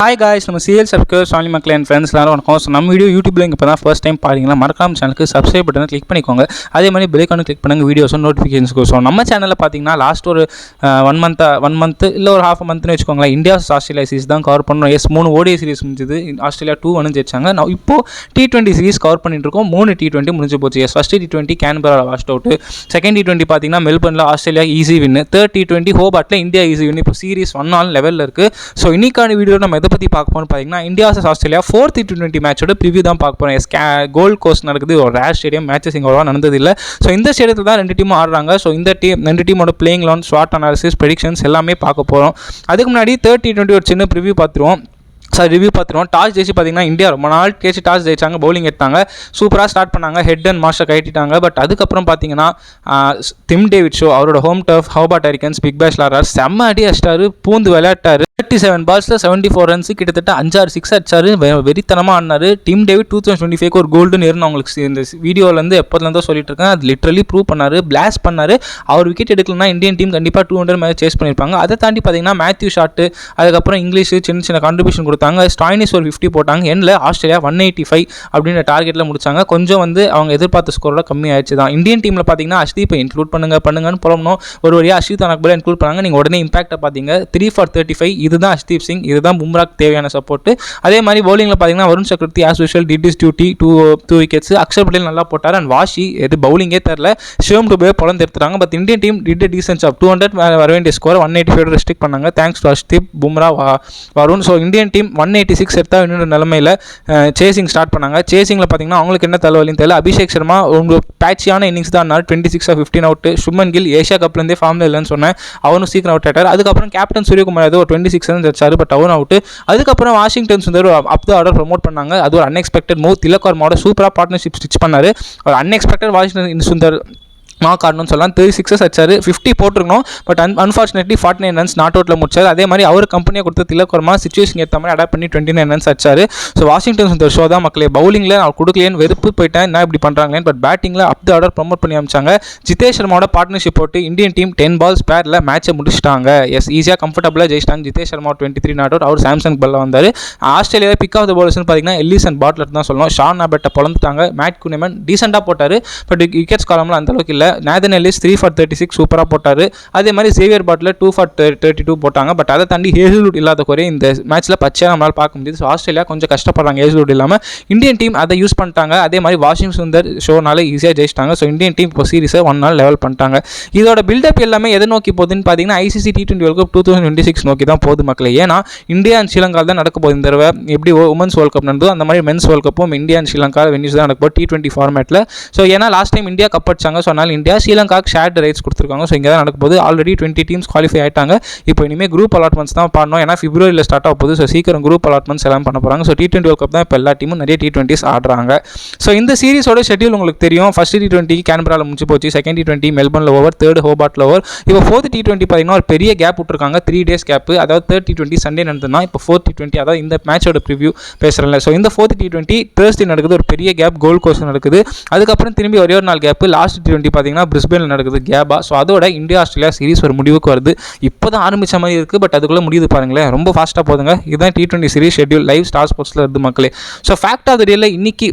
Hi guys நம்ம CL subscriber சாலி மக்கள் என் ஃப்ரெண்ட்ஸ் எல்லாரும் வணக்கம். ஸோ நம்ம வீடியோ யூடியூப்ல இப்போ தான் ஃபர்ஸ்ட் டைம் பாருங்களா மறக்காம சேனலுக்கு சப்ஸ்கிரைப் பட்டனை கிளிக் பண்ணிக்கோங்க. அதே மாதிரி பெல்லைக்கானு கிளிக் பண்ணுங்க வீடியோஸும் நோட்டிஃபிகேஷன்ஸ்க்கு ஸோ நம்ம சேனலில் பார்த்தீங்கன்னா லாஸ்ட் ஒரு ஒன் மந்த் ஒன் மந்த் இல்லை ஒரு ஹாஃப் மந்த்னு வச்சுக்கோங்களேன் இந்தியா ஆஸ்திரேலியா சீரிஸ் தான் கவர் பண்ணோம். எஸ் மூணு ஓடிஐ சீரிஸ் முடிஞ்சது. ஆஸ்திரேலியா டூ ஒன்று ஜெயிச்சாங்க. நான் இப்போ டி டுவெண்ட்டி சீரிஸ் கவர் பண்ணிட்டு இருக்கோம். மூணு டி டுவெண்ட்டி முடிஞ்சு போச்சு. Yes first T twenty Canberra washed out second T twenty பார்த்தீங்கன்னா மெல்பர்னில் Australia easy win third T twenty ஹோபாட்டில் India easy win இப்போ சீரிஸ் ஒன் ஆல் லெவலில் இருக்குது ஸோ இன்னைக்கான வீடியோ நம்ம எது பற்றி பார்க்க போகிறோம் பார்த்தீங்கன்னா India Australia fourth T twenty மேட்சோட ப்ரிவியூ தான் பார்க்க போகிறோம் எஸ் கோல்ட் கோஸ்ட் நடக்குது. ஒரு ரேர் ஸ்டேடியம் மேட்சஸ் இங்கே அவ்வளோவா நடந்ததில்லை. ஸோ இந்த ஸ்டேடியத்தில் தான் ரெண்டு டீமும் ஆடுறாங்க. ஸோ இந்த டீம் ரெண்டு டீமோட பிளேயிங் லோன் ஷார்ட் அனாலிசிஸ் ப்ரெடிக்ஷன்ஸ் எல்லாமே பார்க்க போகிறோம் அதுக்கு முன்னாடி தேர்ட் டி டுவெண்ட்டி ஒரு சின்ன ப்ரிவியூ பார்த்துருவோம். சார் ரிவ்யூ பார்த்துருவோம் டாஸ் ஜெயிச்சு பார்த்தீங்கன்னா இந்தியா ரொம்ப நாள் கேச்சு டாஸ் ஜெயிச்சாங்க பவுலிங் எடுத்தாங்க. சூப்பராக ஸ்டார்ட் பண்ணாங்க. ஹெட் அண்ட் மாஸ்டர் கட்டிட்டாங்க பட் அதுக்கப்புறம் பார்த்தீங்கன்னா திம் டேவிட் ஷோ அவரோட home turf Hobart Hurricanes Big Bash ஆடுறாரு. செம்ம அடி அடிச்சிட்டாரு. பூந்து விளையாட்டாரு. தேர்ட்டி செவன் பால்ஸில் செவன்ட்டி ஃபோர் ரன்ஸ் கிட்டத்தட்ட அஞ்சாறு சிக்ஸ் அடிச்சாரு. வெறித்தனமாக ஆடினாரு. Tim David two thousand twenty five ஒரு கோல்டுன்னு இருந்து அவங்களுக்கு இந்த வீடியோலேருந்து எப்போதுலேருந்தோ சொல்லிட்டு இருக்கேன் அது லிட்ரலி ப்ரூவ் பண்ணாரு. பிளாஸ் பண்ணார். அவர் விக்கெட் எடுக்கலனா இந்தியன் டீம் கண்டிப்பாக டூ ஹண்ட்ரட் மேலே சேஸ் பண்ணியிருப்பாங்க அதை தாண்டி பார்த்தீங்கன்னா மேத்யூ ஷாட்டு அதுக்கப்புறம் இங்கிலீஷ் சின்ன சின்ன கான்ட்ரிபியூஷன் கொடுத்தாங்க. ஸ்டாயினிஸ் ஒரு ஃபிஃப்டி போட்டாங்க. எண்டில் ஆஸ்திரேலியா ஒன் எயிட்டி ஃபைவ் அப்படின்ற டார்கெட்டில் முடிச்சாங்க. கொஞ்சம் வந்து அவங்க எதிர்பார்த்த ஸ்கோரோட கம்மி ஆயிடுச்சு தான். இந்தியன் டீமில் பார்த்தீங்கன்னா அஷ்தீப்பை இன்க்ளூட் பண்ணுங்க பண்ணுங்கன்னு புலம்பணும் ஒரு வழியாக அஷ்தீப் தனக்கு இன்க்ளூட் பண்ணாங்க. நீங்கள் உடனே இம்பாக்டை பார்த்தீங்க. த்ரீ ஃபார் தேர்ட்டி ஃபைவ் இதுதான் அஷ்தீப் சிங். இதுதான் பும்ராக் தேவையான சப்போர்ட் அதே மாதிரி பவுலிங்கில் பார்த்தீங்கன்னா Varun Chakravarthy as usual did his duty two two wickets Axar Patel நல்லா போட்டார். அண்ட் வாஷி எது பவுலிங்கே தெரில ஷிவம் டுபே புலம் எடுத்துறாங்க but Indian team did decent of two hundred வர வேண்டிய score one eighty five restrict பண்ணாங்க. Thanks to Arshdeep Bumrah Varun. So Indian team one eighty six எடுத்தால் இன்னொரு நிலமையில் சேசிங் ஸ்டார்ட் பண்ணாங்க. சேசிங்கில் பார்த்தீங்கன்னா அவங்களுக்கு என்ன தலைவலின்னு தெரியல. அபிஷேக் சர்மா உங்களுக்கு பேட்சியான இன்னிங்ஸ் தான் twenty six fifteen out Shubman Gill Asia கப்லேருந்தே ஃபார்மில் இல்லைன்னு சொன்னேன். அவனும் சீக்கிரம் அவுட் ஆட்டார் அதுக்கப்புறம் கேப்டன் சூரியகுமார் ஏதோ டுவெண்ட்டி சிக்ஸ் தான் வச்சாரு பட் அவன் அவுட் அதுக்கப்புறம் Washington Sundar up the order promote பண்ணாங்க. அது ஒரு அன்எக்ஸ்பெக்டட் மூவ் திலக்வர்மாவோட சூப்பராக பார்ட்னர்ஷிப் ஸ்டிச் பண்ணார். ஒரு அன்எக்ஸ்பெக்டட் வாஷிங்டன் சுந்தர் மார்க் ஆடணும்னு சொல்லலாம் தேர்ட்டி சிக்ஸஸ் அடிச்சார் ஃபிஃப்டி போட்டிருக்கணும். But un unfortunately forty nine runs not அவுட்டில் முடிச்சார். அதே மாதிரி அவர் கம்பெனியை கொடுத்த திலக்கர்மா சுச்சுவேஷன் ஏற்ற மாதிரி அடாப்ட் பண்ணி டுவெண்ட்டி நைன் ரன்ஸ் அடிச்சார் ஸோ வாஷிங்டன் சுந்தர் ஷோ தான் மக்களே. பவுலிங்கில் நான் கொடுக்கலையேன்னு வெறுப்பு போயிட்டேன் என்ன இப்படி பண்ணுறாங்களேன்னு பட் பேட்டிங்கில் அப் த ஆர்டர் ப்ரொமோட் பண்ணி அமைச்சாங்க. ஜிதேஷ் சர்மாவோட பார்ட்னர்ஷிப் போட்டு இந்தியன் டீம் டென் பால்ஸ் பேரில் மேட்சை முடிச்சிட்டாங்க. எஸ் ஈஸியாக கம்ஃபர்டபுளாக ஜெயிச்சிட்டாங்க. Jitesh Sharma twenty three not out our Samsung பல்ல வந்தார். ஆஸ்திரேலியா பிக் ஆஃப் த பவுலர்ஸ்னு பார்த்தீங்கன்னா எல்லிசன் பாட்லர் தான் சொல்லணும். ஷான் நாபெட்டை பொழந்துட்டாங்க. மேட் குனிமன் டீசெண்டாக போட்டார். பட் விக்கெட்ஸ் காலம்லாம் அந்த அளவுக்கு இல்லை. Nathan Ellis three for thirty six சூப்பராக போட்டார். அதே மாதிரி Xavier Bartlett two for thirty two போட்டாங்க. பட் அதை தாண்டி ஹேசல்வுட் இல்லாத குறைய இந்த மேட்ச்சில் பச்சையாக நம்மளால் பார்க்க முடியுது. ஸோ ஆஸ்திரேலியா கொஞ்சம் கஷ்டப்படுறாங்க ஹேசல்வுட் இல்லாமல் இந்தியன் டீம் அதை யூஸ் பண்ணிட்டாங்க. அதே மாதிரி வாஷிங் சுந்தர் ஷோனால ஈஸியாக ஜெயிச்சிட்டாங்க. ஸோ இந்தியன் டீம் இப்போ சீரிஸை ஒன் நாள் லெவல் பண்ணிட்டாங்க. இதோட பில்டப் எல்லாமே எதை நோக்கி போகுதுன்னு பார்த்தீங்கன்னா ICC T twenty World Cup two thousand twenty six நோக்கி தான் போகுது மக்களே. ஏன்னா இந்தியா அண்ட் ஸ்ரீலங்கா தான் நடக்க போகுது. இந்த தடவை எப்படி உமன்ஸ் வேர்ல்ட் கப் நடந்ததோ அந்த மாதிரி மென்ஸ் வேர்ல்ட் கப்பும் இந்தியா அண்ட் ஸ்ரீலங்கா வென்யூஸ் தான் நடக்க போகுது டி டுவெண்ட்டி ஃபார்மேட்டில் ஸோ ஏன்னா லாஸ்ட் டைம் இந்தியா கப் அடிச்சாங்க. ஸோ அதனால் இந்தியா ஸ்ரீலங்காக்கு ஷேர்ட் ரைட்ஸ் கொடுத்துருக்காங்க. ஸோ இங்கே தான் நடக்கும்போது ஆல்ரெடி டுவெண்ட்டி டீம்ஸ் குவாலிஃபை ஆயிட்டாங்க. இப்போ இனிமேல் குரூப் அலாட்மெண்ட்ஸ் தான் பண்ணணும். ஏன்னா பிப்ரவரியில் ஸ்டார்ட் ஆக போகுது. ஸோ சீக்கிரம் குரூப் அலாட்மெண்ட்ஸ் எல்லாம் பண்ண போகிறாங்க so T twenty World Cup தான் இப்போ எல்லா டீமும் நிறைய டி டுவெண்ட்டிஸ் ஆடுறாங்க. ஸோ இந்த சீரிஸோட ஷெட்யூல் உங்களுக்கு தெரியும். ஃபர்ஸ்ட் டி டுவெண்ட்டி கேன்பராவில் முடிச்சு போச்சு. செகண்ட் டி டுவெண்ட்டி மெல்பர்னில் ஓவர் தேர்ட் ஹோபாட்டில் ஓவர் இப்போ ஃபோர்த் டி டுவெண்ட்டி பார்த்தீங்கன்னா ஒரு பெரிய கேப் விட்டுருக்காங்க. த்ரீ டேஸ் கேப் அதாவது தேர்ட் டி டுவெண்ட்டி சண்டே நடந்ததுன்னா இப்போ ஃபோர்த் டி டுவெண்ட்டி அதாவது இந்த மேட்சோட ப்ரிவ்யூ பேசுகிறேன்ல ஸோ இந்த ஃபோர்த் டி டுவெண்ட்டி தேர்ஸ்டே நடக்குது. ஒரு பெரிய கேப் கோல் கோஸ்ட் நடக்குது. அதுக்கப்புறம் திரும்பி ஒரே ஒரு நாள் கேப் லாஸ்ட் டி டுவெண்ட்டி பார்த்தீங்கன்னா பிரிஸ்பேனில் நடக்குது கேபா. ஸோ அதோட இந்தியா ஆஸ்திரேலியா சீரிஸ் ஒரு முடிவுக்கு வருது. இப்போ தான் ஆரம்பிச்ச மாதிரி இருக்குது பட் அதுக்குள்ளே முடியுது பாருங்களேன். ரொம்ப ஃபாஸ்ட்டாக போதுங்க இதுதான் T twenty series schedule live Star ஸ்போர்ட்ஸில் இருந்து மக்களே. ஸோ ஃபேக்ட் ஆஃப் த டேல இன்னைக்கு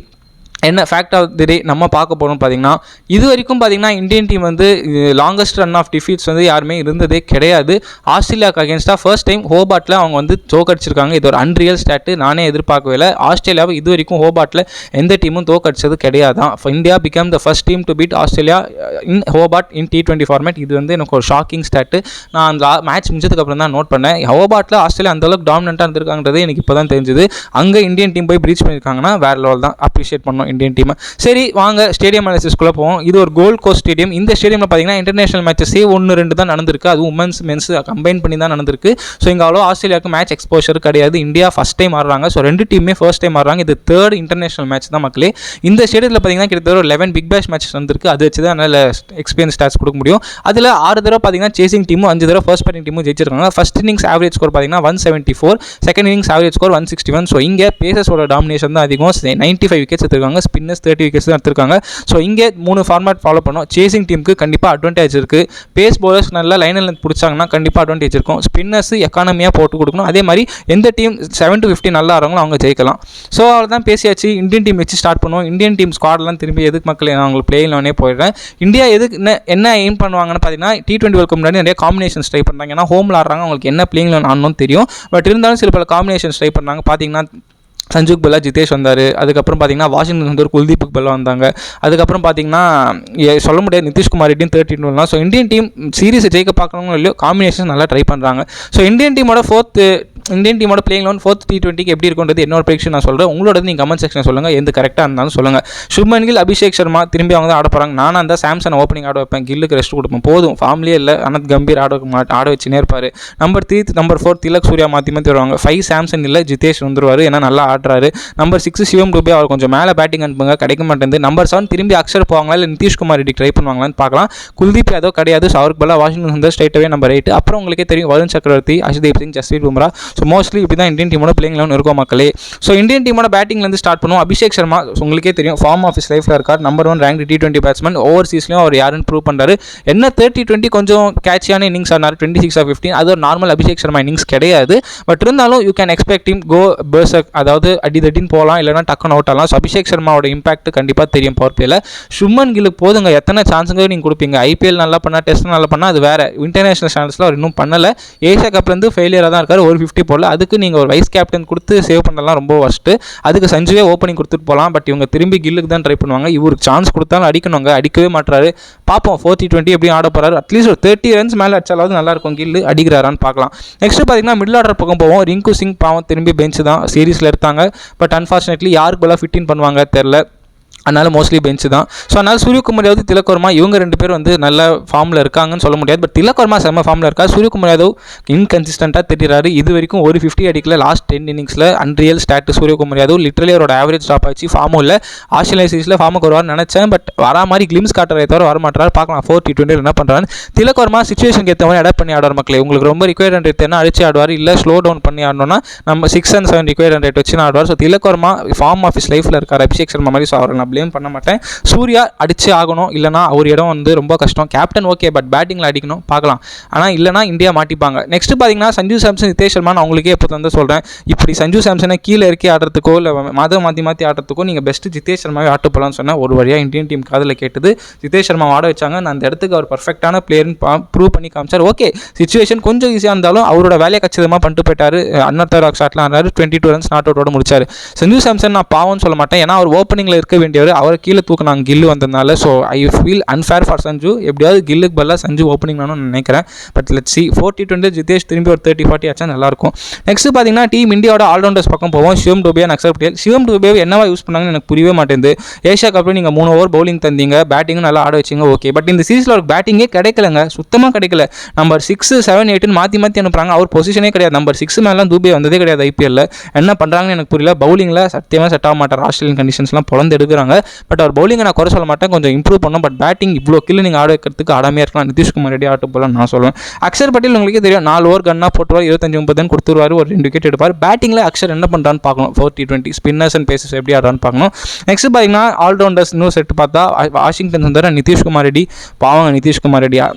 என்ன ஃபேக்ட் ஆஃப் தி டே நம்ம பார்க்க போகிறோம் பார்த்தீங்கன்னா இது வரைக்கும் பார்த்தீங்கன்னா இந்தியன் டீம் வந்து லாங்கஸ்ட் ரன் ஆஃப் டிஃபீட்ஸ் வந்து யாருமே இருந்ததே கிடையாது. ஆஸ்திரேலியாவுக்கு அகேன்ஸ்டாக ஃபர்ஸ்ட் டைம் ஹோபாட்டில் அவங்க வந்து தோக்கடிச்சிருக்காங்க இது ஒரு அன்ரியல் ஸ்டாட்டு நானே எதிர்பார்க்கவே இல்லை. ஆஸ்திரேலியாவை இது வரைக்கும் ஹோபாட்டில் எந்த டீமும் தோக்கடிச்சது கிடையாதான் India become the first team to beat Australia in Hobart in T twenty format இது வந்து எனக்கு ஒரு ஷாக்கிங் ஸ்டாட்டு நான் அந்த மேட்ச் முடிஞ்சதுக்கப்புறம் தான் நோட் பண்ணேன். ஹோபாட்டில் ஆஸ்திரேலியா அந்தளவுக்கு டாமினண்ட்டாக இருந்திருக்காங்கிறது எனக்கு இப்போ தான் தெரிஞ்சுது. அங்கே இந்தியன் டீம் போய் ப்ரீச் பண்ணியிருக்காங்கன்னா வேறு லெவல் தான். அப்ரிஷியேட் பண்ணோம். இந்தியன் டீமை சரி வாங்க ஸ்டேடியம் அனாலிசிஸ்குள்ளே போவோம். இது ஒரு கோல்ட் கோஸ்ட் ஸ்டேடியம் இந்த ஸ்டேடியமில் பார்த்தீங்கன்னா இன்டர்நேஷனல் மேட்சஸே ஒன்று ரெண்டு தான் நடந்திருக்கு. அது உமன்ஸ் மென்ஸ் கம்பைன் பண்ணி தான் நடந்திருக்கு. ஸோ இங்கே அவ்வளோ ஆஸ்திரேலியாவுக்கு மேட்ச் எக்ஸ்போஷர் கிடையாது. இந்தியா ஃபஸ்ட் டைம் ஆடுறாங்க. ஸோ ரெண்டு டீமே ஃபர்ஸ்ட் டைம் ஆடுறாங்க. இது தேர்ட் இன்டர்நேஷனல் மேட்ச் தான் மக்களே. இந்த ஸ்டேடியத்தில் பார்த்தீங்கன்னா கிட்டத்தட்ட ஒரு லெவன் பிக் பேஷ் மேட்ச் வந்திருக்கு அது வச்சு தான் நல்ல எக்ஸ்பீரியன்ஸ் ஸ்டாட்ஸ் கொடுக்க முடியும். அதில் ஆறு தடவை பார்த்தீங்கன்னா சேசிங் டீமும் அஞ்சு தடவை ஃபர்ஸ்ட் பேட்டிங் டீமும் ஜெயிச்சிருக்காங்க. ஃபஸ்ட் இன்னிங்ஸ் ஆவரேஜ் ஸ்கோர் பார்த்தீங்கன்னா one seventy four second innings average score one sixty one so இங்கே பேசஸோட டாமினேஷன் தான் அதிகம். நைன்ட்டி ஃபைவ் விக்கெட்ஸ் எடுத்துருக்காங்க. எடுத்திருக்காங்க ஸ்பின்னர்ஸ் தேர்ட்டி விக்கெட்ஸ் தான் எடுத்திருக்காங்க. ஸோ இங்கே மூணு ஃபார்மேட் ஃபாலோ பண்ணோம். சேசிங் டீமுக்கு கண்டிப்பாக அட்வான்டேஜ் இருக்குது பேஸ் bowlers நல்லா லைன் லென்த் பிடிச்சாங்கன்னா கண்டிப்பாக அட்வான்டேஜ் இருக்கும். ஸ்பின்னர்ஸ் எக்கானமியாக போட்டு கொடுக்கணும். அதே மாதிரி எந்த டீம் செவன் டு ஃபிஃப்டி நல்லா ஆடுறாங்களோ அவங்க ஜெயிக்கலாம். ஸோ அவள் தான் பேசியாச்சு. இந்தியன் டீம் வச்சு ஸ்டார்ட் பண்ணுவோம். இந்தியன் டீம் ஸ்குவாட்லாம் திரும்பி எதுக்கு மக்கள் நான் உங்களுக்கு பிளேயிலோனே போயிடுறேன். இந்தியா எதுக்கு என்ன என்ன எய்ம் பண்ணுவாங்கன்னு பார்த்தீங்கன்னா டி டுவெண்ட்டி வேர்ல்டு முன்னாடி நிறைய காம்பினேஷன்ஸ் ட்ரை பண்ணுறாங்க ஏன்னா ஹோமில் ஆடுறாங்க. அவங்களுக்கு என்ன பிளேயிங் லோன் ஆடணும்னு தெரியும். பட் இருந்தாலும் சில பல காம்பினேஷன்ஸ் ட்ரை பண்ணாங்க பார்த்தீங்கன்னா சஞ்சுக் பல்லா ஜிதேஷ் வந்தார். அதுக்கப்புறம் பார்த்தீங்கன்னா வாஷிங்டன் வந்து ஒரு குல்தீப்புக்கு பல்லா வந்தாங்க. அதுக்கப்புறம் பார்த்தீங்கன்னா சொல்ல முடியாது நிதிஷ்குமார் ரெட்டியும் தேர்ட்டி டூலாம் ஸோ இந்தியன் டீம் சீரிஸை ஜெயிக்க பார்க்கணும் இல்லையோ காம்பினேஷன் நல்லா ட்ரை பண்ணுறாங்க ஸோ இந்தியன் டீமோட ஃபோர்த்து இந்தியன் டீமோட பிளேயிங் லோன் ஃபோர்த் டி டுவெண்ட்டிக்கு எப்படி இருக்குன்றது என்னோட ப்ரெடிக்ஷன் நான் சொல்கிறேன் உங்களோட நீங்கள் கமெண்ட் செக்ஷன் சொல்லுங்கள் எந்த கரெக்டாக இருந்தாலும் சொல்லுங்கள் சுப்மன் கில் அபிஷேக் சர்மா திரும்பி அவங்க தான் ஆட போகிறாங்க நானும் அந்த சாம்சன் ஓப்பனிங் ஆட வைப்பேன். கில்லுக்கு ரெஸ்ட் கொடுப்பேன். போதும். ஃபேமிலியே இல்லை. அனந்த் கம்பீர் ஆட வைக்க மாட்ட ஆட வச்சுனே இருப்பார். Number three number four Tilak Surya மாற்றி மாற்றி வருவாங்க. ஃபைவ் சாம்சன் இல்லை. ஜிதேஷ் வந்துருவார். ஏன்னா நல்லா மாட்டுறாரு நம்பர் சிக்ஸ் சிவம் டூபே அவர் கொஞ்சம் மேலே பேட்டிங் அனுப்புங்க கிடைக்க மாட்டேங்குது. நம்பர் செவன் திரும்பி அக்ஷர் போவாங்களா இல்லை நிதிஷ்குமார் ரெட்டி ட்ரை பண்ணுவாங்களான்னு பார்க்கலாம். குல்தீப் யாதவ் கிடையாது ஸோ அவருக்கு பதிலாக வாஷிங்டன் சுந்தர் ஸ்ட்ரைட்டாகவே நம்பர் எயிட் அப்புறம் உங்களுக்கே தெரியும் வருண் சக்கரவர்த்தி அஷ்தீப் சிங் ஜஸ்வீர் பும்ரா. ஸோ மோஸ்ட்லி இப்படி தான் இந்தியன் டீமோட பிளேயிங் லெவன் இருக்கும் மக்களே. ஸோ இந்தியன் டீமோட பேட்டிங்லேருந்து ஸ்டார்ட் பண்ணுவோம். அபிஷேக் சர்மா உங்களுக்கே தெரியும் ஃபார்ம் ஆஃபீஸ் லைஃப்பில் இருக்கார். Number one rank T twenty batsman ஓவர்சீஸ்லையும் அவர் யாருன்னு ப்ரூவ் பண்ணுறாரு என்ன தேர்ட்டி டுவெண்ட்டி கொஞ்சம் கேட்சியான இன்னிங்ஸ் ஆனார் டுவெண்ட்டி சிக்ஸ் ஆஃப் ஃபிஃப்டின் அது ஒரு நார்மல் அபிஷேக் சர்மா இன்னிங்ஸ் கிடையாது. பட் இருந்தாலும் you can expect team go பேர்சக் அதாவது அடி தட்டின்னு போகலாம் இல்லைனா டக்குன்னு அவுட் ஆகலாம். ஸோ அபிஷேக் சர்மாவோட இம்பாக்ட் கண்டிப்பாக தெரியும் பவர் பிளேயில் சுமன் கிலுக்கு போதுங்க. எத்தனை சான்ஸுங்க நீங்கள் கொடுப்பீங்க? ஐபிஎல் நல்லா பண்ணால் டெஸ்ட் நல்லா பண்ணால் அது வேறு. இன்டர்நேஷனல் சேனல்ஸில் அவர் இன்னும் பண்ணலை. ஏஷியா கப்லேருந்து ஃபெயிலியராக தான் இருக்கார். ஒரு ஃபிஃப்டி போடல. அதுக்கு நீங்கள் ஒரு வைஸ் கேப்டன் கொடுத்து சேவ் பண்ணலாம் ரொம்ப ஃபஸ்ட்டு அதுக்கு சஞ்சுவே ஓப்பனிங் கொடுத்துட்டு போகலாம். பட் இவங்க திரும்பி கில்லுக்கு தான் ட்ரை பண்ணுவாங்க. இவருக்கு சான்ஸ் கொடுத்தாலும் அடிக்கணுங்க. அடிக்கவே மாட்டுறாரு பார்ப்போம் ஃபோர்ட்டி டுவெண்ட்டி எப்படி ஆட போறாரு. அட்லீஸ்ட் ஒரு தேர்ட்டி ரன்ஸ் மேலே அடிச்சாலாவது நல்லா இருக்கும் கில்லு அடிக்கிறாரான்னு பார்க்கலாம். நெக்ஸ்ட் பார்த்தீங்கன்னா மிடில் ஆர்டர் பக்கம் போவோம். ரிங்கு சிங் பாவம் திரும்பி பெஞ்சு தான். சீரீஸில் எடுத்தாங்க பட் அன்ஃபார்ச்சுனேட்லி யாருக்கு பதிலாக ஃபிட்டின் பண்ணுவாங்க தெரில அதனால மோஸ்ட்லி பெஞ்ச் தான். ஸோ அதனால் சூரியகுமார் யாதவ் திலக்கர்மா இவங்க ரெண்டு பேர் வந்து நல்ல ஃபார்மில் இருக்காங்கன்னு சொல்ல முடியாது. பட் திலக்கர்மா செம்ம ஃபார்மில் இருக்கா? சூரியகுமார் யாதவ் இன்கன்சிஸ்டண்ட்டாக தெரிகிறாரு இது வரைக்கும் ஒரு ஃபிஃப்டி அடிக்கல. லாஸ்ட் டென் இன்னிங்ஸில் unreal stat Suryakumar Yadav. Literally அவரோட ஆவரேஜ் ஸ்டாப் ஆச்சு ஃபார்மும் இல்லை. ஆஸ்திரேலியா சீரிஸில் ஃபார்முக்கு வருவார்னு நினச்சேன். பட் வரா மாதிரி கிளிம்ஸ் காட்டுறதை தவிர வர மாட்டார் பார்க்கலாம் ஃபோர் டி டுவெண்ட்டி என்ன பண்ணுறாரு திலக்கர்மா சுச்சுவேஷனுக்கு ஏற்ற மாதிரி அடாப்ட் பண்ணி ஆடுவார் மக்களே. உங்களுக்கு ரொம்ப ரிக்வயர் ரேட் என்ன? அடிச்சு ஆடுவார். இல்லை ஸ்லோ டவுன் பண்ணி ஆடணும்னா நம்ம six and seven required rate வச்சு ஆடுவார். ஸோ திலக்கர்மா ஃபார்ம் ஆஃபீஸ் லைஃப்பில் இருக்கார். அபிஷேக் சர்மா மாதிரி ஸோ அவரை ப்ளேம் பண்ண மாட்டேன். சூர்யா அடிச்சு ஆகணும். இல்லைனா அவர் இடம் வந்து ரொம்ப கஷ்டம். கேப்டன் ஓகே பட் பேட்டிங்கில் அடிக்கணும். பார்க்கலாம். ஆனால் இல்லைனா இந்தியா மாட்டிப்பாங்க. நெக்ஸ்ட் பார்த்தீங்கன்னா சஞ்சு சாம்சன் நிதேஷ் சர்மா நான் உங்களுக்கே எப்போ வந்து சொல்கிறேன் இப்படி சஞ்சு சாம்சனை கீழே இறக்கி ஆடுறதுக்கோ இல்லை மதம் மாற்றி மாற்றி ஆடுறதுக்கோ நீங்கள் பெஸ்ட்டு ஜிதேஷ் சர்மாவே ஆட்டு போகலான்னு சொன்னால் ஒரு வழியாக இந்தியன் டீம் காதில் கேட்டது ஜிதேஷ் சர்மா ஆட வச்சாங்க. நான் அந்த இடத்துக்கு அவர் பர்ஃபெக்டான பிளேயர்னு ப்ரூவ் பண்ணி காமிச்சார். ஓகே சுச்சுவேஷன் கொஞ்சம் ஈஸியாக இருந்தாலும் அவரோட வேலையை கச்சிதமாக பண்ணிட்டு போயிட்டார். அன்னத்தர் ஷாட்லாம் ஆனார் டுவெண்ட்டி டூ ரன்ஸ் நாட் அவுட்டோட முடிச்சார். சஞ்சு சாம்சன் நான் பாவம்னு சொல்ல மாட்டேன். ஏன்னா அவர் ஓப்பனிங்கில் இருக்க வேண்டியவர் அவரை கீழே தூக்கினாங்க கில்லு வந்ததுனால so I feel unfair for Sanju எப்படியாவது கில்லுக்கு பதிலாக சஞ்சு ஓப்பனிங் நான் நினைக்கிறேன். But let see forty twenty Jitesh திரும்பி ஒரு தேர்ட்டி ஃபார்ட்டி ஆச்சா நல்லாயிருக்கும். நெக்ஸ்ட் பார்த்தீங்கன்னா டீம் இந்தியாவோட ஆல்ரவுண்டர்ஸ் பக்கம் போவோம். சிவம் டூபியா நக்சர் பட்டேல் சிவம் டூபியா என்னவா யூஸ் பண்ணாங்கன்னு எனக்கு புரியவே மாட்டேங்குது. ஏஷியா கப்பில் நீங்கள் மூணு ஓவர் பவுலிங் தந்தீங்க. பேட்டிங்கும் நல்லா ஆட வச்சிங்க. ஓகே பட் இந்த சீரிஸில் ஒரு பேட்டிங்கே கிடைக்கலங்க. சுத்தமாக கிடைக்கல. நம்பர் சிக்ஸ் செவன் எயிட்டுன்னு மாற்றி மாற்றி அனுப்புறாங்க. அவர் பொசிஷனே கிடையாது. நம்பர் சிக்ஸ் மேலாம் தூபே வந்ததே கிடையாது ஐபிஎல்ல என்ன பண்ணுறாங்கன்னு எனக்கு புரியல. பவுலிங்கில் சத்தியமாக செட் ஆக மாட்டார். ஆஸ்திரேலியன் கண்டிஷன்ஸ்லாம் பிறந்து எடுக்கிறாங்க. பட் அவர் பவுலிங்கை நான் குறை சொல்ல மாட்டேன். கொஞ்சம் இம்ப்ரூவ் பண்ணோம். பட் பேட்டிங் இவ்வளோ கில்லு நீங்கள் ஆட வைக்கிறதுக்கு ஆடாமே இருக்கலாம். நிதிஷ்குமார் ரெடி ஆட்டு போல நான் சொல்லுவேன் அக்ஷர் பட்டேல் உங்களுக்கு தெரியும். நாலு ஓவர் கன்னா போட்டுருவார். இருபத்தஞ்சு முப்பது கொடுத்துருவாரு. ஒரு ரெண்டு விக்கெட் எடுப்பார். பேட்டிங்கில் அக்ஷர் என்ன பண்ணுறான்னு பார்க்கணும். Four T twenty spinners and paces எப்படி ஆடுறான்னு பார்க்கணும். நெக்ஸ்ட் பார்த்தீங்கன்னா ஆல்ரவுண்டர்ஸ் இன்னும் செட் பார்த்தா வாஷிங்டன் சுந்தர் நிதிஷ்குமார் ரெட்டி பாவங்க நிதிஷ்குமார் ரெடியா?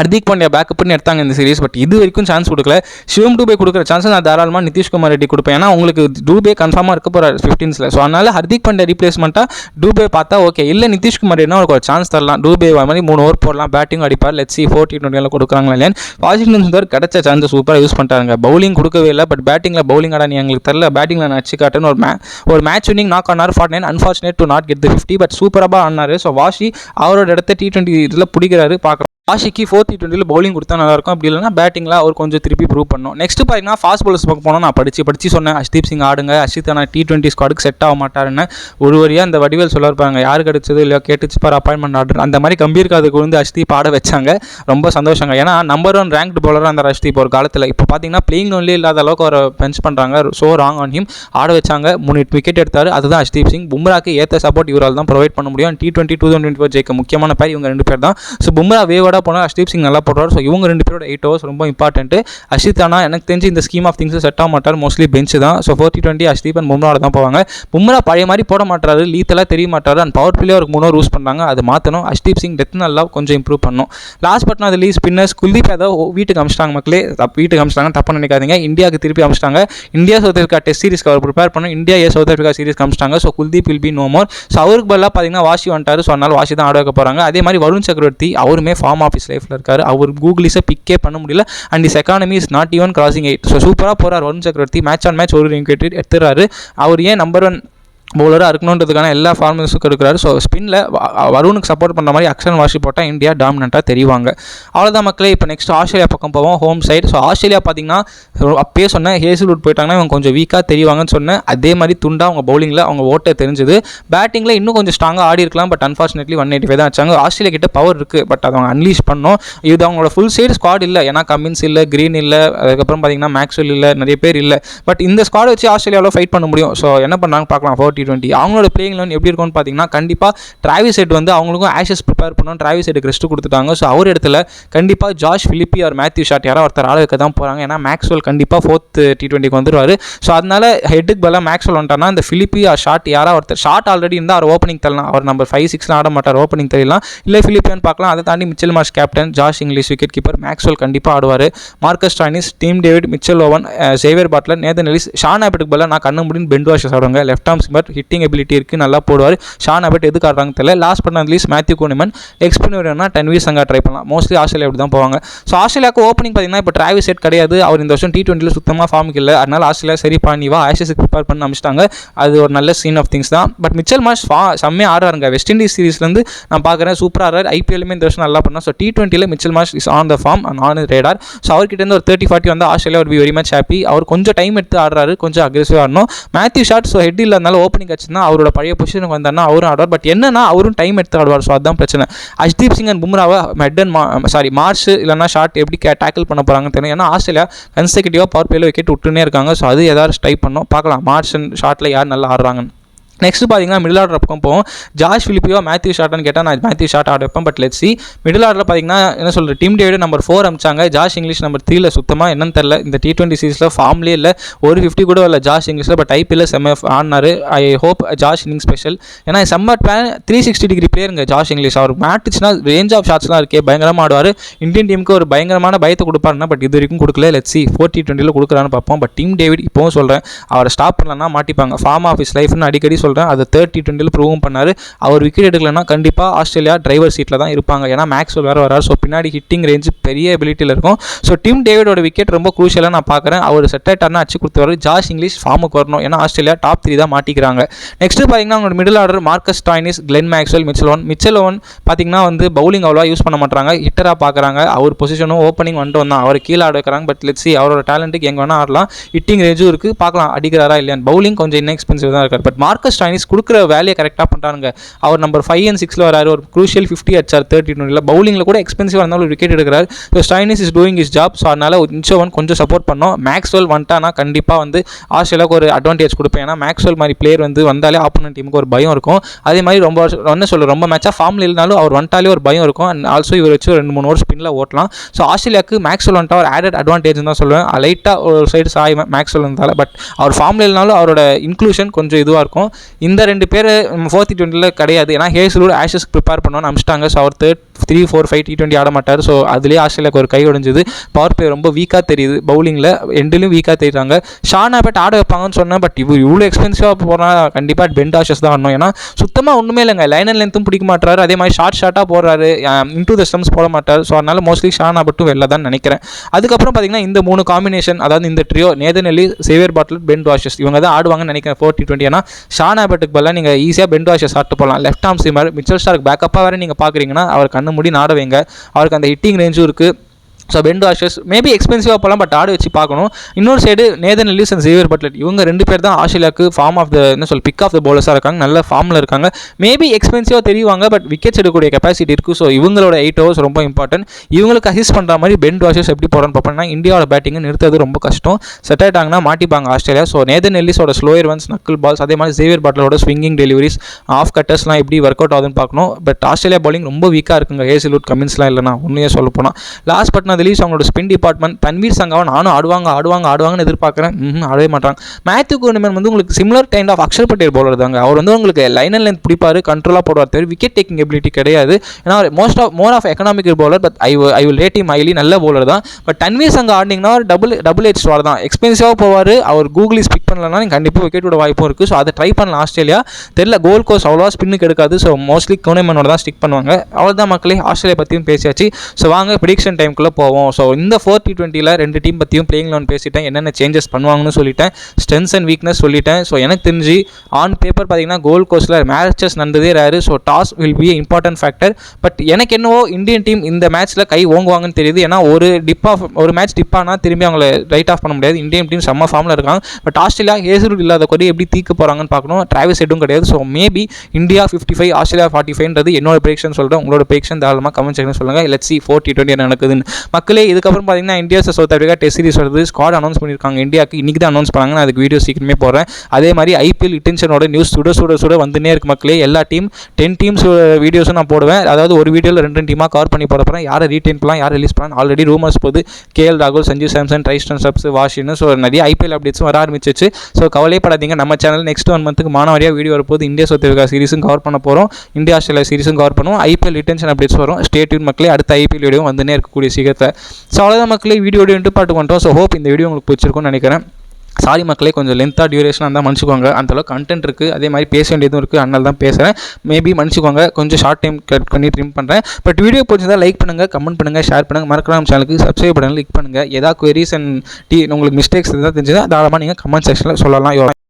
ஹர்திக் பாண்டியா பேக்கப் பண்ணி எடுத்தாங்க இந்த சீரிஸ் பட் இது வரைக்கும் சான்ஸ் கொடுக்கல. சிவம் டூபே கொடுக்குற சான்ஸ் நான் தாராளமாக நிதிஷ்குமார் ரெட்டி கொடுப்பேன். ஏன்னா உங்களுக்கு டூபே கன்ஃபார்மாக இருக்க போகிறார் ஃபிஃப்டீன்ஸில் ஸோ அதனால் ஹர்திக் பாண்டியா ரீப்ளேஸ்மெண்ட்டாக டூபே பார்த்தா ஓகே இல்லை நிதிஷ்குமார் ரெட்டினா அவருக்கு ஒரு சான்ஸ் தரலாம். டூபே மாதிரி மூணு ஓவர் போடலாம். பேட்டிங் அடிப்பார். லெட் சி ஃபோர் டி டுவெண்ட்டியில் கொடுக்குறாங்களா இல்லையா வாஷிங்டன் சுந்தர் கிடைச்ச சான்ஸ் சூப்பராக யூஸ் பண்ணிட்டாங்க பவுலிங் கொடுக்கவே இல்லை பட் பேட்டிங்கில் பவுலிங் ஆடா நீ எங்களுக்கு தெரில பேட்டிங்கில் நான் அச்சு காட்டுன்னு ஒரு மே ஒரு மேட்ச் வினிங் நாக் ஆனார் forty nine unfortunate to not get the fifty but சூப்பராக ஆனார். ஸோ வாஷி அவரோட இடத்த டி டுவெண்ட்டி இதில் பிடிக்கிறாரு பார்க்குறோம் ஆஷிக்கு ஃபோர் டி டுவெண்ட்டியில் பவுலிங் கொடுத்தா நல்லாயிருக்கும். அப்படி இல்லைனா பேட்டிங்கில் அவர் கொஞ்சம் திருப்பி ப்ரூவ் பண்ணும். நெக்ஸ்ட் பார்த்தீங்கன்னா ஃபாஸ்ட் பாலர்ஸ் பக்கம் போனால் நான் படித்து படித்து சொன்னேன். அஷ்தீப் சிங் ஆடுங்க. அஷித் ஆனால் டி டுவெண்ட்டி ஸ்குவாடுக்கு செட் ஆக மாட்டாருன்னு ஒரு வழியாக அந்த வடிவேல் சொல்ல இருப்பாங்க யார் கிடைச்சது இல்லை கேட்டுச்சு பார் அப்பாயின்மெண்ட் ஆர்டர் அந்த மாதிரி கம்பீர் காதுக்கு வந்து அஷ்தீப் ஆட வச்சாங்க. ரொம்ப சந்தோஷங்க. ஏன்னா நம்பர் ஒன் ரேங்க்டு பவுலராக அந்த அஷ்தீப் ஒரு காலத்தில். இப்போ பார்த்தீங்கன்னா பிளேயிங் ஒன்லி இல்லாத அளவுக்கு அவரை பென்ச் பண்ணுறாங்க ஸோ ராங் ஆன் ஹிம் ஆட வச்சாங்க. மூணு விக்கெட் எடுத்தார். அதுதான் அஷ்தீப் சிங். பும்ராக்கு ஏற்ற சப்போர்ட் இவரால் தான் ப்ரொவைட் பண்ண முடியும். T twenty two thousand twenty four ஜெயிக்க முக்கியமான பேர் இவங்க ரெண்டு பேர் தான். ஸோ பும்ரா வேவோட போனால் அஷ்தீப் சிங் நல்லா போடுறாரு. ஸோ இவங்க ரெண்டு பேரோட எயிட் ஓவர்ஸ் ரொம்ப இம்பார்ட்டன்ட்டு அஷித் ஆனால் எனக்கு தெரிஞ்சு இந்த ஸ்கீம் ஆஃப் திங்ஸ் செட் ஆக மாட்டார். மோஸ்ட்லி பெஞ்ச் தான். So forty twenty Arshdeep and Bumrah தான் போவாங்க. மும்ரா பழைய மாதிரி போட மாட்டாரு லீத்தெல்லாம் தெரிய மாட்டாரு அண்ட் பவர் பிளே அவருக்கு மூணு யூஸ் பண்ணுறாங்க அது மாற்றணும் அஷ்தீப் சிங் டெத் நல்லா கொஞ்சம் இம்ப்ரூவ் பண்ணும். Last but not least spinners Kuldeep Yadav வீட்டுக்கு அமிச்சிட்டாங்க மக்களே. வீட்டுக்கு அமிச்சிட்டாங்க தப்பு நினைக்காதீங்க. இந்தியாவுக்கு திருப்பி அமிச்சிட்டாங்க. இந்தியா சவுத் ஆஃப்ரிக்கா டெஸ்ட் சீரிஸ்க்கு அவர் ப்ரிப்பேர் பண்ணும் India A South Africa series அமிச்சிட்டாங்க? So Kuldeep will be no more so அவருக்கு பதிலாக பார்த்தீங்கன்னா வாஷி வந்துட்டார். ஸோ அதனால் வாஷி தான் ஆட வைக்க போகிறாங்க அதே மாதிரி வருண் சக்கரவர்த்தி அவருமே ஃபார்ம் ஆஃபீஸ் லைஃப்பில் இருக்காரு. அவர் கூகுளிஸை பிக்கே பண்ண முடியல. And is economy is not even crossing eight so சூப்பராக போகிறார் Varun Chakravarthy match on match ஒரு விக்கெட் எடுத்துறாரு. அவர் ஏன் நம்பர் ஒன் பவுலராக இருக்கணுன்றதுக்கான எல்லா ஃபார்மேஸுக்கும் கொடுக்குறாரு ஸோ ஸ்பின்னில் வருணுக்கு சப்போர்ட் பண்ணுற மாதிரி அக்ஷன் வாஷி போட்டால் இந்தியா டாமினண்ட்டாக தெரிவாங்க. அவ்வளோதான் மக்களே இப்போ நெக்ஸ்ட் ஆஸ்திரேலியா பக்கம் போவோம் ஹோம் சைடு ஸோ ஆஸ்திரேலியா பார்த்தீங்கன்னா அப்பயே சொன்னேன் ஹேசில்வுட் போயிட்டாங்கன்னா இவங்க கொஞ்சம் வீக்காக தெரிவாங்கன்னு சொன்னேன். அதே மாதிரி துண்டா அவங்க பவுலிங்கில் அவங்க ஓட்டை தெரிஞ்சது. பேட்டிங்கில் இன்னும் கொஞ்சம் ஸ்ட்ராங்காக ஆடி இருக்கலாம் but unfortunately one eighty five தான் வச்சாங்க. ஆஸ்திரேலியா கிட்ட பவர் இருக்குது பட் அதை அவங்க அன்லீஷ் பண்ணோம் இது அவங்களோட ஃபுல் சைடு ஸ்குவாட் இல்லை. ஏன்னா கமின்ஸ் இல்லை க்ரீன் இல்லை அதுக்கப்புறம் பார்த்தீங்கன்னா மேக்ஸ்வெல் இல்லை நிறைய பேர் இல்லை. பட் இந்த ஸ்குவாட் வச்சு ஆஸ்திரேலியாவில் ஃபைட் பண்ண முடியும். ஸோ என்ன பண்ணாங்க பார்க்கலாம் ஃபோர்ட்டி டி டுவெண்ட்டி அவங்களோட பிளேயிங் லெவன் எப்படி இருக்கும்னு பார்த்தீங்கன்னா கண்டிப்பாக டிராவிஸ் செட் வந்து அவங்களுக்கும் ஆஷஸ் ப்ரிப்பேர் பண்ணணும். டிராவிஸ் செட்டுக்கு ரெஸ்ட் கொடுத்துட்டாங்க. ஸோ அவர் இடத்துல கண்டிப்பாக ஜார்ஜ் ஃபிலிப்பி அவர் மேத்யூ ஷாட் யாரோ ஒருத்தர் ஆள் வைக்க தான் போகிறாங்க ஏன்னா மேக்ஸ்வெல் கண்டிப்பாக ஃபோர்த் டி டுவெண்ட்டிக்கு வந்துடுவார் ஸோ அதனால ஹெட்டுக்கு பதிலாக மேக்ஸ்வெல் வந்துட்டார்னா இந்த ஃபிலிப்பி ஆ ஷாட் யாராவது ஒருத்தர் ஷாட் ஆல்ரெடி இருந்தால் அவர் ஓப்பனிங் தரலாம் அவர் நம்பர் ஃபைவ் சிக்ஸ்லாம் ஆட மாட்டார் ஓப்பனிங் தெரியலாம் இல்லை ஃபிலிப்பியான்னு பார்க்கலாம். அதை தாண்டி Mitchell Marsh captain George Inglis wicket keeper Maxwell கண்டிப்பாக ஆடுவார். Marcus Stoinis Tim David Mitchell Owen Xavier Bartlett Nathan Ellis Sean ஆபட்டுக்கு பதிலாக நான் கண்ணு முடின்னு பெண்ட் வாஷஸ் ஆடுவாங்க left arm spinner hitting ability இருக்குது நல்லா போடுவார். ஷான் ஆபட் எதுக்கு ஆடுறாங்க தெரியல. லாஸ்ட் பண்ண லீஸ் மேத்யூ கோனிமன் எக்ஸ்பின் வேணும்னா டென் வீஸ் அங்கே ட்ரை பண்ணலாம். மோஸ்ட்லி ஆஸ்திரேலியா அப்படி தான் போவாங்க. ஸோ ஆஸ்திரேலியாவுக்கு ஓப்பனிங் பார்த்தீங்கன்னா இப்போ டிராவிஸ் செட் கிடையாது. அவர் இந்த வருஷம் டி டுவெண்ட்டியில் சுத்தமாக ஃபார்முக்கு இல்லை. அதனால ஆஸ்திரேலியா சரி பண்ணிவா. ஆஷஸுக்கு ப்ரிப்பேர் பண்ண அமிச்சிட்டாங்க அது ஒரு நல்ல சீன் ஆஃப் திங்ஸ் தான். பட் மிச்சல் மாஸ் ஃபா செம்மையாக ஆடுறாருங்க. வெஸ்ட் இண்டீஸ் சீரிஸ்லேருந்து நான் பார்க்குறேன் சூப்பராக ஆடுறாரு. ஐபிஎல்லுமே இந்த வருஷம் நல்லா பண்ணால் ஸோ டி டுவெண்ட்டியில் Mitchell Marsh is on the form and on radar so அவர்கிட்ட ஒரு தேர்ட்டி ஃபார்ட்டி வந்து ஆஸ்திரேலியா ஒரு வெரி மச் ஹாப்பி அவர் கொஞ்சம் டைம் எடுத்து ஆடுறாரு. கொஞ்சம் அக்ரெசிவாக ஆடணும். மேத்யூ ஷாட் ஸோ ஹெட் இல்லாதனால ஓப்பனிங் வச்சுன்னா அவரோட பழைய பொசிஷனுக்கு வந்தார்னா அவரும் ஆடுவார். பட் என்னன்னா அவரும் டைம் எடுத்து ஆடுவார். ஸோ அதுதான் பிரச்சனை. அஷ்தீப் சிங் அண்ட் பும்ராவை மெட்டன் மா சாரி மார்ச் இல்லைனா ஷார்ட் எப்படி டேக்கிள் பண்ண போகிறாங்கன்னு தெரியும் ஏன்னா ஆஸ்திரேலியா கன்செக்யூட்டிவாக பவர் பிளேயில் விக்கெட் விட்டுனே இருக்காங்க. ஸோ அது ஏதாவது ட்ரை பண்ணோம். பார்க்கலாம். மார்ச் அண்ட் ஷார்ட்டில் யார் நல்லா ஆடுறாங்கன்னு. நெக்ஸ்ட் பார்த்தீங்கன்னா மிடில் ஆர்டர் பக்கம் போவோம். ஜார்ஜ் ஃபிலிப்பியோ மேத்யூ ஷாட்னு கேட்டால் நான் மேத்யூ ஷார்ட் ஆட் வைப்பேன் but let see middle order பார்த்தீங்கன்னா என்ன சொல்கிறது டீம் டேவிட் நம்பர் ஃபோர் அமிச்சாங்க. ஜார்ஜ் இங்கிலீஷ் நம்பர் த்ரீல சுத்தமாக என்னன்னு தெரில இந்த டி டுவெண்ட்டி சீரீஸில் ஃபார்ம்லேயே இல்லை. ஒரு ஃபிஃப்டி கூட இல்லை ஜார்ஜ் இங்கிலீஷில் பட் ஐபிஎல் செம்ம ஆடினார். I hope George inning special ஏன்னா செம்ம த்ரீ சிக்ஸ்டி டிகிரி பிளேயருங்க ஜார்ஜ் இங்கிலீஷ். அவர் மேட்டுச்சுன்னா ரேஞ்ச் ஆஃப் ஷாட்ஸ்லாம் இருக்கே பயங்கரமாக ஆடுவார். இந்தியன் டீமுக்கு ஒரு பயங்கரமான பயத்தை கொடுப்பாருன்னா பட் இது வரைக்கும் கொடுக்கல. லெட் சி ஃபோர் டி டுவெண்ட்டியில் கொடுக்குறான்னு பார்ப்போம். பட் டீம் டேவிட் இப்போவும் சொல்கிறேன் அவரை ஸ்டாப் பண்ணலன்னா மாட்டிப்பாங்க. ஃபார்ம் ஆஃபீஸ் லைஃப்னு அடிக்கடி சொல்கிறேன் அதை தேர்ட்டி டுவெண்ட்டியில் ப்ரூவும் பண்ணார். அவர் விக்கெட் எடுக்கலன்னா கண்டிப்பாக ஆஸ்திரேலியா டிரைவர் சீட்டில் தான் இருப்பாங்க. ஏன்னா மேக்ஸ்வெல் வேறு வரார். ஸோ பின்னாடி ஹிட்டிங் ரேஞ்ச் பெரிய எபிலிட்டியில் இருக்கும். ஸோ டீம் டேவிடோட விக்கெட் ரொம்ப குரூஷியலாக நான் பார்க்குறேன். அவர் செட் ஆயிட்டார்னா அச்சு கொடுத்துருவாரு. ஜாஸ் இங்கிலீஷ் ஃபார்முக்கு வரணும். ஏன்னா ஆஸ்திரேலியா டாப் த்ரீ தான் மாட்டிக்கிறாங்க. நெக்ஸ்ட் பார்த்தீங்கன்னா அவங்களோட middle order Marcus Stoinis Glenn Maxwell மிச்சலோன் மிச்சலோன் பார்த்தீங்கன்னா வந்து பவுலிங் அவ்வளோவா யூஸ் பண்ண மாட்டாங்க. ஹிட்டராக பார்க்குறாங்க. அவர் பொசிஷனும் ஓப்பனிங் வந்துட்டு வந்தான் அவர் கீழே ஆட வைக்கிறாங்க. பட் லெட்ஸி அவரோட டேலண்ட்டுக்கு எங்கே வேணால் ஆடலாம். ஹிட்டிங் ரேஞ்சும் இருக்குது பார்க்கலாம் அடிக்கிறாரா இல்லையான்னு. பவுலிங் கொஞ்சம் இன்எக்ஸ்பென்சிவ் தான் இருக்கார். பட் மார்க்கஸ் ஸ்டாயினிஸ் கொடுக்குற வேலையை கரெக்டாக பண்ணுறாங்க அவர் நம்பர் ஃபைவ் அண்ட் சிக்ஸில் வராரு. ஒரு குரூஷியல் ஃபிஃப்டி அடிச்சார் தேர்ட்டி டுவெண்ட்டில் பவுலிங்கில் கூட எக்ஸ்பென்சிவாக இருந்தாலும் விக்கெட் எடுக்கிறார். So Stoinis is doing is job so அதனால் இன்ச்சோ ஒன் கொஞ்சம் சப்போர்ட் பண்ணோம். மேக்ஸ்வெல் வந்துட்டானா கண்டிப்பாக வந்து ஆஸ்திரேலியாவுக்கு ஒரு அட்வான்டேஜ் கொடுப்பேன். ஏன்னா மேக்ஸ்வெல் மாதிரி பிளேயர் வந்து வந்தாலே ஆப்போனன்ட் டீமுக்கு ஒரு பயம் இருக்கும். அதே மாதிரி ரொம்ப வருஷம் என்ன சொல்ல ரொம்ப மேட்சாக ஃபார்மில் இருந்தாலும் அவர் வந்துட்டாலே ஒரு பயம் இருக்கும். அண்ட் ஆல்சோ இவர் வச்சு ஒரு ரெண்டு மூணு ஓவர் ஸ்பின்னில் ஓட்டலாம். ஸோ ஆஸ்திரேலியாவுக்கு மேக்ஸ்வெல் வந்துட்டா ஒரு ஆடட் அட்வான்டேஜ் தான் சொல்லுவேன். லைட்டாக ஒரு சைடு சாய் மேக்ஸ்வெல் இருந்தாலும் பட் அவர் ஃபார்மில் இல்லைனாலும் அவரோட இன்க்ளூஷன் கொஞ்சம் இதுவாக இருக்கும். இந்த ரெண்டு பேர் ஃபோர்த் டுவெண்ட்டியில் கிடையாது. ஏன்னா ஹேஸ்லூட் ஆஷஸ் ப்ரிப்பேர் பண்ணணும்னு அமிச்சிட்டாங்க ஸோ அவர் third three four five T twenty ஆட மாட்டார். ஸோ அதுலேயே ஆஸ்திரேலியாவுக்கு ஒரு கை உடைஞ்சது. பவர் பிளே ரொம்ப வீக்காக தெரியுது. பவுலிங்கில் எண்டிலும் வீக்காக தெரியுறாங்க. ஷானா பட் ஆட வைப்பாங்கன்னு சொன்னேன். பட் இவ்வளோ இவ்வளோ எக்ஸ்பென்சிவாக போனால் கண்டிப்பாக பெண்ட் ஆஷஸ் தான் ஆடணும். ஏன்னா சுத்தமாக ஒன்றுமே இல்லைங்க. லைன் அண்ட் லென்த்தும் பிடிக்க மாட்டாரு அதே மாதிரி ஷார்ட் ஷார்ட்டாக போடுறாரு. இன்டூ த ஸ்டம்ஸ் போட மாட்டார். ஸோ அதனால் மோஸ்ட்லி ஷானா மட்டும் வெளில தான் நினைக்கிறேன். அதுக்கப்புறம் பார்த்தீங்கன்னா இந்த மூணு காம்பினேஷன் அதாவது இந்த trio Nathan Xavier Bartlett Ben washes இவங்க தான் ஆடுவாங்கன்னு நினைக்கிறேன் ஃபோர் டி டுவெண்ட்டி ஏன்னா ஷானா ஆபட்டுக்கு பதிலாக நீங்கள் ஈஸியாக பென் வாஷஸ் ஆட்டு போகலாம் left arm seamer Mitchell Stark பேக்கப்பாக வேறு நீங்கள் பார்க்குறீங்கன்னா அவர் கண்ணு முடி நாட வைங்க. அவருக்கு அந்த ஹிட்டிங் ரேஞ்சும் இருக்குது ஸோ பென் ஆஷஸ் மேபி எக்ஸ்பென்சிவாக போகலாம் பட் ஆடு வச்சு பார்க்கணும். இன்னொரு side Nathan Ellis and Xavier Bartlett இவங்க ரெண்டு பேர் தான் ஆஸ்திரேலியாவுக்கு ஃபார்ம் ஆஃப் த என்ன சொல் பிக் ஆஃப் த போலர்ஸாக இருக்காங்க. நல்ல ஃபார்மில் இருக்காங்க. மேபி எக்ஸ்பென்சிவாக தெரியுவாங்க பட் விக்கெட்ஸ் எடுக்கக்கூடிய கெப்பாசிட்டி இருக்குது ஸோ இவங்களோட எயிட் ஹவர்ஸ் ரொம்ப இம்பார்ட்டன்ட் இவங்களுக்கு அசிஸ்ட் பண்ணுற மாதிரி பென் வாஷஸ் எப்படி போகிறான்னு பார்ப்போம்னா இந்தியாவோட பேட்டிங்கை நிறுத்துறது ரொம்ப கஷ்டம். செட் ஆகிட்டாங்கன்னா மாட்டிப்பாங்க ஆஸ்திரேலியா. ஸோ நேதன் எல்லிஸோட ஸ்லோயர் ஒன்ஸ் நக்கிள் பால்ஸ் அதே மாதிரி சேவியர் பட்லரோட ஸ்விங்கிங் டெலிவரிஸ் ஆஃப் கட்டர்ஸ்லாம் எப்படி ஒர்க் அவுட் ஆகுதுன்னு பார்க்கணும். பட் ஆஸ்திரேலியா பாலிங் ரொம்ப வீக்காக இருக்குங்க. ஹேசிலுட் கமின்ஸ்லாம் இல்லைனா உண்மையாக சொல்ல போனால் லாஸ்ட் பட் நான் லீஸ் அவங்களோட ஸ்பின் டிபார்ட்மெண்ட் தன்வீர் சங்காவை நானும் ஆடுவாங்க ஆடுவாங்க ஆடுவாங்கன்னு எதிர்பார்க்குறேன். ம் ஆடவே மாட்டாங்க மேத்யூ குனிமன் வந்து உங்களுக்கு similar kind of Axar Patel bowler தாங்க. அவர் வந்து உங்களுக்கு லைன் அண்ட் லென்த் பிடிப்பார் கண்ட்ரோலாக போடுவார் தவிர விக்கெட் டேக்கிங் எபிலிட்டி கிடையாது. ஏன்னா most of more of economical bowler but I I will rate him highly நல்ல போலர் தான். பட் தன்வீர் சங்கா ஆடினீங்கன்னா டபுள் டபுள் ஹெச் ஸ்டார் தான். எக்ஸ்பென்சிவாக போவார். அவர் கூகுளி ஸ்பீக் பண்ணலன்னா நீங்கள் கண்டிப்பாக விக்கெட்டோட வாய்ப்பும் இருக்குது ஸோ அதை ட்ரை பண்ணல ஆஸ்திரேலியா. தெரியல கோல் கோஸ் அவ்வளோவா ஸ்பின்னுக்கு எடுக்காது. ஸோ மோஸ்ட்லி குனிமனோட தான் ஸ்டிக் பண்ணுவாங்க. அவ்வளோதான் மக்களே ஆஸ்திரேலியா பற்றியும் பேசியாச்சு. ஸோ வாங்க ப்ரிடிக்ஷன் டைம்குள்ளே போவோம். ஸோ இந்த ஃபோர் டி டுவெண்ட்டியில் ரெண்டு டீம் பற்றியும் பிளேயிங் லோன் பேசிட்டேன். என்னென்ன சேஞ்சஸ் பண்ணுவாங்கன்னு சொல்லிட்டேன். ஸ்ட்ரென்த்ஸ் அண்ட் வீக்னஸ் சொல்லிட்டேன். ஸோ எனக்கு தெரிஞ்சு ஆன் பேப்பர் பார்த்தீங்கன்னா கோல் கோஸ்ட்டில் மேட்சஸ் நடந்ததே rare so toss will be important factor but எனக்கு என்னவோ இந்தியன் டீம் இந்த மேட்ச்சில் கை ஓங்குவாங்கன்னு தெரியுது. ஏன்னா ஒரு டிப் ஆஃப் ஒரு மேட்ச் டிப் ஆனால் திரும்பி அவங்கள ரைட் ஆஃப் பண்ண முடியாது. இந்தியன் டீம் செம்ம ஃபார்மில் இருக்காங்க. பட் ஆஸ்திரேலியா ஹேசரூட் இல்லாத கொடி எப்படி தீக்க போகிறாங்கன்னு பார்க்கணும். டிராவல்ஸ் ஹெட்டும் கிடையாது. So maybe India fifty five Australia forty ஃபைவ்ன்றது என்னோட பிரேக்ஷன் சொல்கிறேன் உங்களோட பிரேக்ஷன் தாராளமாக கமெண்ட் செக்ஷன் சொல்லுங்கள் let see four T twenty நடக்குதுன்னு. மக்களே இதுக்கப்புறம் பார்த்தீங்கன்னா India South Africa test series வருது. ஸ்குவாட் அனௌன்ஸ் பண்ணியிருக்காங்க. இந்தியாவுக்கு இன்றைக்கி தான் அனௌன்ஸ் பண்ணாங்க. நான் அதுக்கு வீடியோ சீக்கிரமே போடுறேன். அதே மாதிரி ஐபிஎல் இட்டென்ஷனோட நியூஸ் சுட சுட சுட வந்துனே இருக்கு மக்களே. எல்லா டீம் டென் டீம்ஸ் வீடியோஸும் நான் போடுவேன். அதாவது ஒரு வீடியோவில் ரெண்டு டீமாக கவர் பண்ணி போட போகிறேன் யாரை ரீட்டைன் பண்ணலாம் யாரை ரிலீஸ் பண்ணலாம் ஆல்ரெடி ரூமர்ஸ் போது கேஎல் ராகுல் சஞ்சீவ் சாம்சன் ட்ரைஸ்டன் சப்ஸ் வாஷின்னு ஸோ நிறைய ஐபிஎல் அப்டேட்ஸும் வர ஆரம்பிச்சிச்சு ஸோ கவலைப்படாதீங்க. நம்ம சேனல் நெக்ஸ்ட் ஒன் மந்த்துக்கு மாணவரியாக வீடியோ வரப்போது இந்தியா சவுத் ஆஃப்ரிக்கா சீரிஸும் கவர் பண்ண போகிறோம் இந்தியா ஆஸ்திரேலியா சீரிஸும் கவர் பண்ணுவோம். ஐபிஎல் ரிட்டன்ஷன் அப்டேட்ஸ் வரும். ஸ்டேட்யூன் மக்களே. அடுத்த ஐபிஎல் வீடியோ வந்துனே இருக்கக்கூடிய சீக்கிரத்தில். ஸோ அவ்வளோதான் மக்களே. வீடியோ இன்ட்டு பாட்டு பண்ணுறோம் ஸோ ஹோப் இந்த வீடியோ உங்களுக்கு பிடிச்சிருக்கும்னு நினைக்கிறேன். சாரி மக்களே கொஞ்சம் லென்த்தாக டியூரேஷனாக இருந்தால் மன்னிச்சுக்கோங்க. அந்தளவுக்கு கண்டென்ட் இருக்குது அதே மாதிரி பேச வேண்டியதும் இருக்குது அதனால தான் பேசுகிறேன் மேபி மன்னிச்சுக்கோங்க. கொஞ்சம் ஷார்ட் டைம் கட் பண்ணி ட்ரிம் பண்ணுறேன் பட் வீடியோ பிடிச்சதா லைக் பண்ணுங்கள் கமெண்ட் பண்ணுங்கள் ஷேர் பண்ணுங்கள் மறக்கலாம் சேனலுக்கு சப்ஸ்கிரைப் பண்ணுங்கள் லிக் பண்ணுங்கள் ஏதாவது குவரிஸ் அண்ட் டி உங்களுக்கு மிஸ்டேக்ஸ் எதாவது தெரிஞ்சதா தாராளமாக நீங்கள் கமெண்ட் செக்ஷனில் சொல்லலாம்.